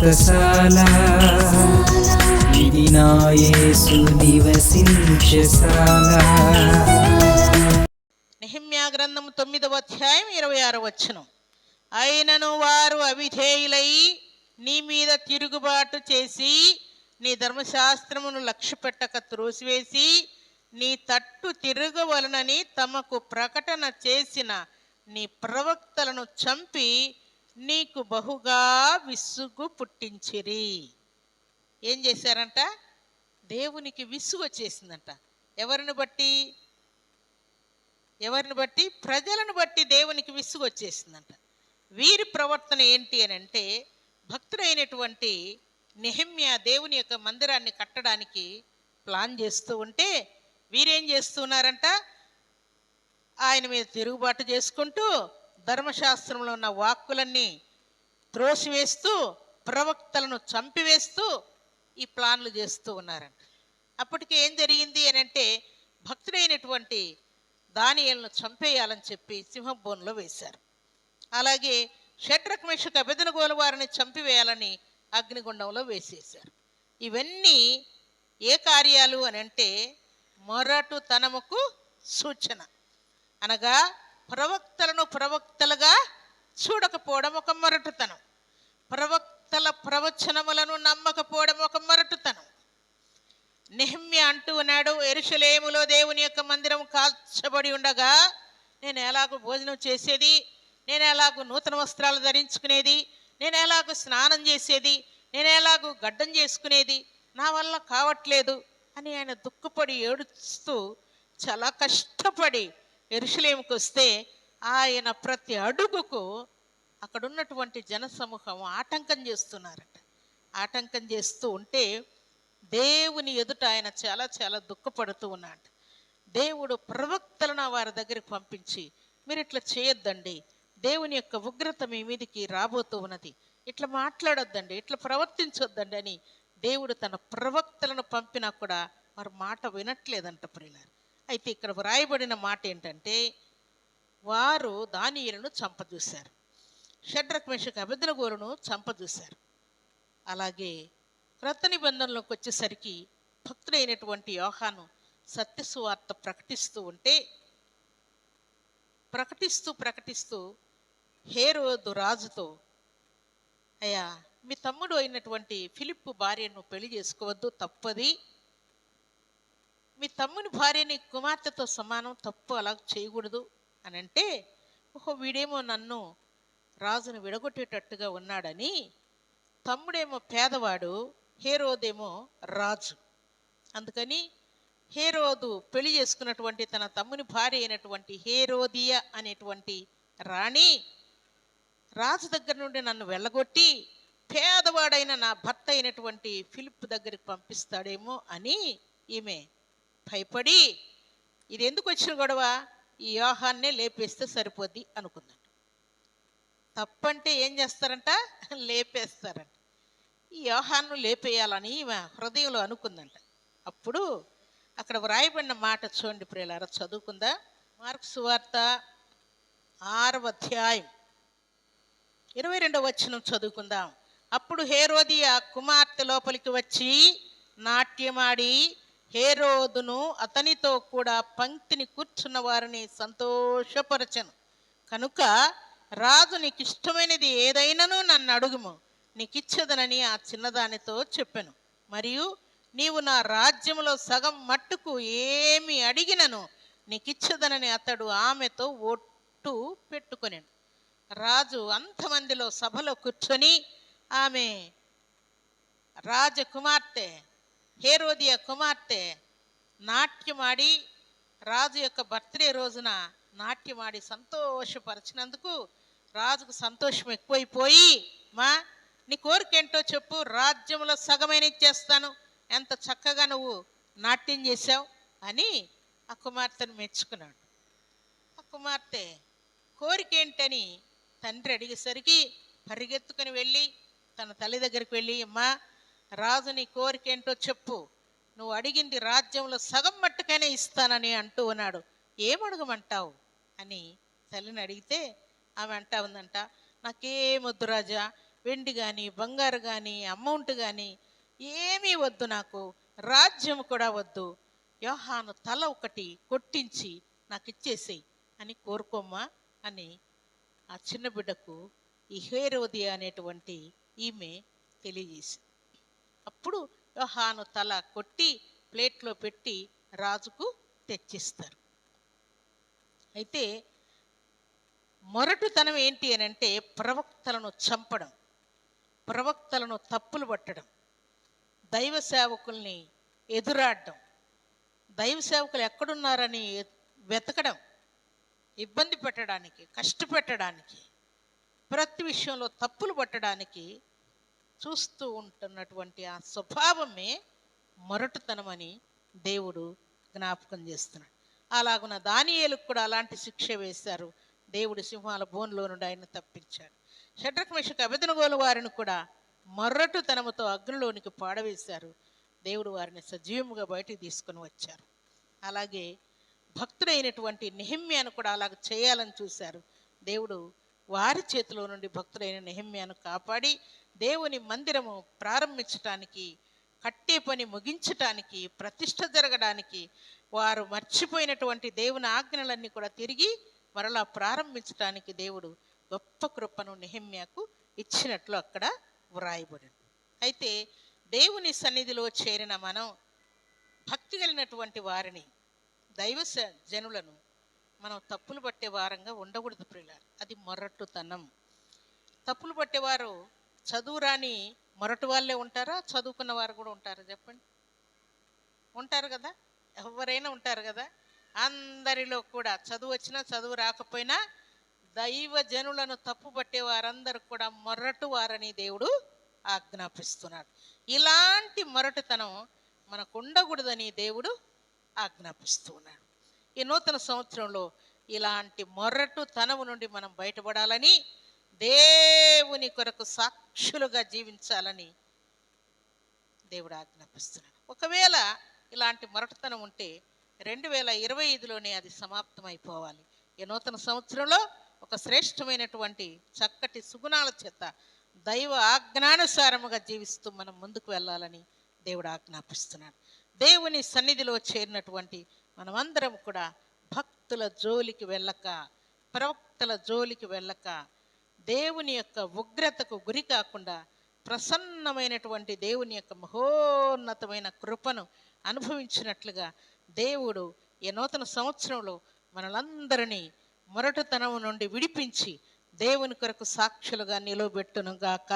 వ్రతశాల ఇది నా నివసించశాల నెహమ్యా గ్రంథము తొమ్మిదవ అధ్యాయం ఇరవై ఆరు వచ్చును అయినను వారు అవిధేయులై నీ మీద తిరుగుబాటు చేసి నీ ధర్మశాస్త్రమును లక్ష్య పెట్టక త్రోసివేసి నీ తట్టు తిరగవలనని తమకు ప్రకటన చేసిన నీ ప్రవక్తలను చంపి నీకు బహుగా విసుగు పుట్టించిరి. ఏం చేశారంట? దేవునికి విసుగు వచ్చేసిందంట. ఎవరిని బట్టి? ఎవరిని బట్టి? ప్రజలను బట్టి దేవునికి విసుగు వచ్చేసిందంట. వీరి ప్రవర్తన ఏంటి అని అంటే భక్తుడైనటువంటి నెహమ్య దేవుని యొక్క మందిరాన్ని కట్టడానికి ప్లాన్ చేస్తూ ఉంటే వీరేం చేస్తున్నారంట? ఆయన మీద తిరుగుబాటు చేసుకుంటూ ధర్మశాస్త్రంలో ఉన్న వాక్కులన్నీ త్రోసివేస్తూ ప్రవక్తలను చంపివేస్తూ ఈ ప్లాన్లు చేస్తూ ఉన్నారంట. అప్పటికి ఏం జరిగింది అని అంటే భక్తుడైనటువంటి దానియలను చంపేయాలని చెప్పి సింహబోన్లో వేశారు. అలాగే షడ్రక్ మెషకు అభిదనగోలు చంపివేయాలని అగ్నిగుండంలో వేసేశారు. ఇవన్నీ ఏ కార్యాలు అని అంటే మొరటుతనముకు సూచన. అనగా ప్రవక్తలను ప్రవక్తలుగా చూడకపోవడం ఒక మొరటుతనం. ప్రవక్తల ప్రవచనములను నమ్మకపోవడం ఒక మొరటుతనం. నిహమ్య అంటూ ఉన్నాడు ఎరుషలేములో దేవుని యొక్క మందిరం కాల్చబడి ఉండగా నేను ఎలాగో భోజనం చేసేది నేను ఎలాగో నూతన వస్త్రాలు ధరించుకునేది నేను ఎలాగో స్నానం చేసేది నేను ఎలాగో గడ్డం చేసుకునేది నా వల్ల కావట్లేదు అని ఆయన దుఃఖపడి ఏడుస్తూ చాలా కష్టపడి ఎరుషలేముకి వస్తే ఆయన ప్రతి అడుగుకు అక్కడ ఉన్నటువంటి జనసమూహం ఆటంకం చేస్తున్నారట. ఆటంకం చేస్తూ ఉంటే దేవుని ఎదుట ఆయన చాలా చాలా దుఃఖపడుతూ ఉన్నాడు. దేవుడు ప్రవక్తలను వారి దగ్గరికి పంపించి మీరు ఇట్లా చేయొద్దండి. దేవుని యొక్క ఉగ్రత మీ మీదికి రాబోతూ ఉన్నది. ఇట్లా మాట్లాడొద్దండి. ఇట్లా ప్రవర్తించొద్దండి అని దేవుడు తన ప్రవక్తలను పంపినా కూడా వారు మాట వినట్లేదంట ప్రియులారు. అయితే ఇక్కడ వ్రాయబడిన మాట ఏంటంటే వారు దానియులను చంపజూశారు. షడ్రక్ మెషకు అభిద్రగోరును చంపజూశారు. అలాగే క్రొత్త నిబంధనలోకి వచ్చేసరికి భక్తుడైనటువంటి యోహాను సత్యసువార్త ప్రకటిస్తూ ఉంటే ప్రకటిస్తూ ప్రకటిస్తూ హేరోదు రాజుతో అయ్యా మీ తమ్ముడు అయినటువంటి ఫిలిప్ భార్యను పెళ్ళి చేసుకోవద్దు తప్పది. మీ తమ్ముని భార్యని కుమార్తెతో సమానం తప్పు అలా చేయకూడదు అని అంటే ఓహో వీడేమో నన్ను రాజును విడగొట్టేటట్టుగా ఉన్నాడని తమ్ముడేమో పేదవాడు హేరోదేమో రాజు. అందుకని హేరోదు పెళ్ళి చేసుకున్నటువంటి తన తమ్ముని భార్య అయినటువంటి హేరోదియ అనేటువంటి రాణి రాజు దగ్గర నుండి నన్ను వెళ్ళగొట్టి పేదవాడైన నా భర్త అయినటువంటి ఫిలిప్ దగ్గరికి పంపిస్తాడేమో అని ఈమె భయపడి ఇది ఎందుకు వచ్చిన గొడవ? ఈ యోహాన్నే లేపేస్తే సరిపోద్ది అనుకుందంట. తప్పంటే ఏం చేస్తారంట? లేపేస్తారంట. ఈ యోహాన్ను లేపేయాలని హృదయంలో అనుకుందంట. అప్పుడు అక్కడ వ్రాయబడిన మాట చూడండి ప్రియులారా చదువుకుందా? మార్క్స్ వార్త ఆరవ అధ్యాయం. ఇరవై రెండవ వచనం చదువుకుందాం. అప్పుడు హేరోది ఆ కుమార్తె లోపలికి వచ్చి నాట్యమాడి హేరోదును అతనితో కూడా పంక్తిని కూర్చున్న వారిని సంతోషపరచను. కనుక రాజు నీకు ఇష్టమైనది ఏదైనాను నన్ను అడుగుము. నీకిచ్చదనని ఆ చిన్నదానితో చెప్పాను. మరియు నీవు నా రాజ్యములో సగం మట్టుకు ఏమి అడిగినను నీకిచ్చదనని అతడు ఆమెతో ఒట్టు పెట్టుకొనిను. రాజు అంతమందిలో సభలో కూర్చొని ఆమె రాజకుమార్తె హేరోదియ కుమార్తె నాట్యమాడి రాజు యొక్క బర్త్డే రోజున నాట్యమాడి సంతోషపరిచినందుకు రాజుకు సంతోషం ఎక్కువైపోయి మా నీ కోరిక ఏంటో చెప్పు రాజ్యంలో సగమైన ఇచ్చేస్తాను? ఎంత చక్కగా నువ్వు నాట్యం చేశావు? అని ఆ కుమార్తెను మెచ్చుకున్నాడు. ఆ కుమార్తె కోరిక ఏంటని తండ్రి అడిగేసరికి పరిగెత్తుకుని వెళ్ళి తన తల్లి దగ్గరికి వెళ్ళి అమ్మా రాజు నీ కోరిక ఏంటో చెప్పు. నువ్వు అడిగింది రాజ్యంలో సగం మట్టుకైనా ఇస్తానని అంటూ ఉన్నాడు. ఏమడగమంటావు అని తల్లిని అడిగితే ఆమె అంటా ఉందంట నాకేమొద్దు రాజా వెండి కానీ బంగారు కానీ అమౌంట్ కానీ ఏమీ వద్దు నాకు రాజ్యం కూడా వద్దు. యోహాను తల ఒకటి కొట్టించి నాకు ఇచ్చేసేయి అని కోరుకోమ్మా అని ఆ చిన్న బిడ్డకు ఈ హేరోది అనేటువంటి ఈమె తెలియజేసింది. అప్పుడు యోహాను తల కొట్టి ప్లేట్లో పెట్టి రాజుకు తెచ్చిస్తారు. అయితే మొరటుతనం ఏంటి అని అంటే ప్రవక్తలను చంపడం ప్రవక్తలను తప్పులు పట్టడం దైవ సేవకుల్ని ఎదురాడడం దైవ సేవకులు ఎక్కడున్నారని వెతకడం ఇబ్బంది పెట్టడానికి కష్టపెట్టడానికి ప్రతి విషయంలో తప్పులు పట్టడానికి చూస్తూ ఉంటున్నటువంటి ఆ స్వభావమే మొరటుతనమని దేవుడు జ్ఞాపకం చేస్తున్నాడు. అలాగున దానియేలకు కూడా అలాంటి శిక్ష వేశారు. దేవుడు సింహాల బోన్లో నుండి ఆయన తప్పించాడు. షడ్రక్ మిషకు అభిదనగోలు వారిని కూడా మొర్రటుతనముతో అగ్నిలోనికి పాడవేశారు. దేవుడు వారిని సజీవముగా బయటికి తీసుకొని వచ్చారు. అలాగే భక్తుడైనటువంటి నిహిమ్యాను కూడా అలాగ చేయాలని చూశారు. దేవుడు వారి చేతిలో నుండి భక్తుడైన నెహమ్యాను కాపాడి దేవుని మందిరము ప్రారంభించటానికి కట్టే పని ముగించటానికి ప్రతిష్ట జరగడానికి వారు మర్చిపోయినటువంటి దేవుని ఆజ్ఞలన్నీ కూడా తిరిగి మరలా ప్రారంభించటానికి దేవుడు గొప్ప కృపను నెహమ్యాకు ఇచ్చినట్లు అక్కడ వ్రాయబడింది. అయితే దేవుని సన్నిధిలో చేరిన మనం భక్తి కలిగినటువంటి వారిని దైవ స- జనులను మనం తప్పులు పట్టే వారంగా ఉండకూడదు ప్రియులారు. అది మొరటుతనం. తప్పులు పట్టేవారు చదువురాని మొరటు వాళ్ళే ఉంటారా? చదువుకున్న వారు కూడా ఉంటారా చెప్పండి? ఉంటారు కదా? ఎవరైనా ఉంటారు కదా? అందరిలో కూడా చదువు వచ్చినా చదువు రాకపోయినా దైవ జనులను తప్పు పట్టే వారందరూ కూడా మొరటు వారని దేవుడు ఆజ్ఞాపిస్తున్నాడు. ఇలాంటి మొరటుతనం మనకు ఉండకూడదని దేవుడు ఆజ్ఞాపిస్తున్నాడు. ఈ నూతన సంవత్సరంలో ఇలాంటి మొర్రటు తనము నుండి మనం బయటపడాలని దేవుని కొరకు సాక్షులుగా జీవించాలని దేవుడు ఆజ్ఞాపిస్తున్నాడు. ఒకవేళ ఇలాంటి మొరటుతనం ఉంటే రెండు వేల ఇరవై ఐదులోనే అది సమాప్తమైపోవాలి. ఈ నూతన సంవత్సరంలో ఒక శ్రేష్టమైనటువంటి చక్కటి సుగుణాల చేత దైవ ఆజ్ఞానుసారముగా జీవిస్తూ మనం ముందుకు వెళ్ళాలని దేవుడు ఆజ్ఞాపిస్తున్నాడు. దేవుని సన్నిధిలో చేరినటువంటి మనమందరం కూడా భక్తుల జోలికి వెళ్ళక ప్రవక్తల జోలికి వెళ్ళక దేవుని యొక్క ఉగ్రతకు గురి కాకుండా ప్రసన్నమైనటువంటి దేవుని యొక్క మహోన్నతమైన కృపను అనుభవించినట్లుగా దేవుడు ఈ నూతన సంవత్సరంలో మనలందరినీ మొరటుతనం నుండి విడిపించి దేవుని కొరకు సాక్షులుగా నిలవబెట్టునుగాక.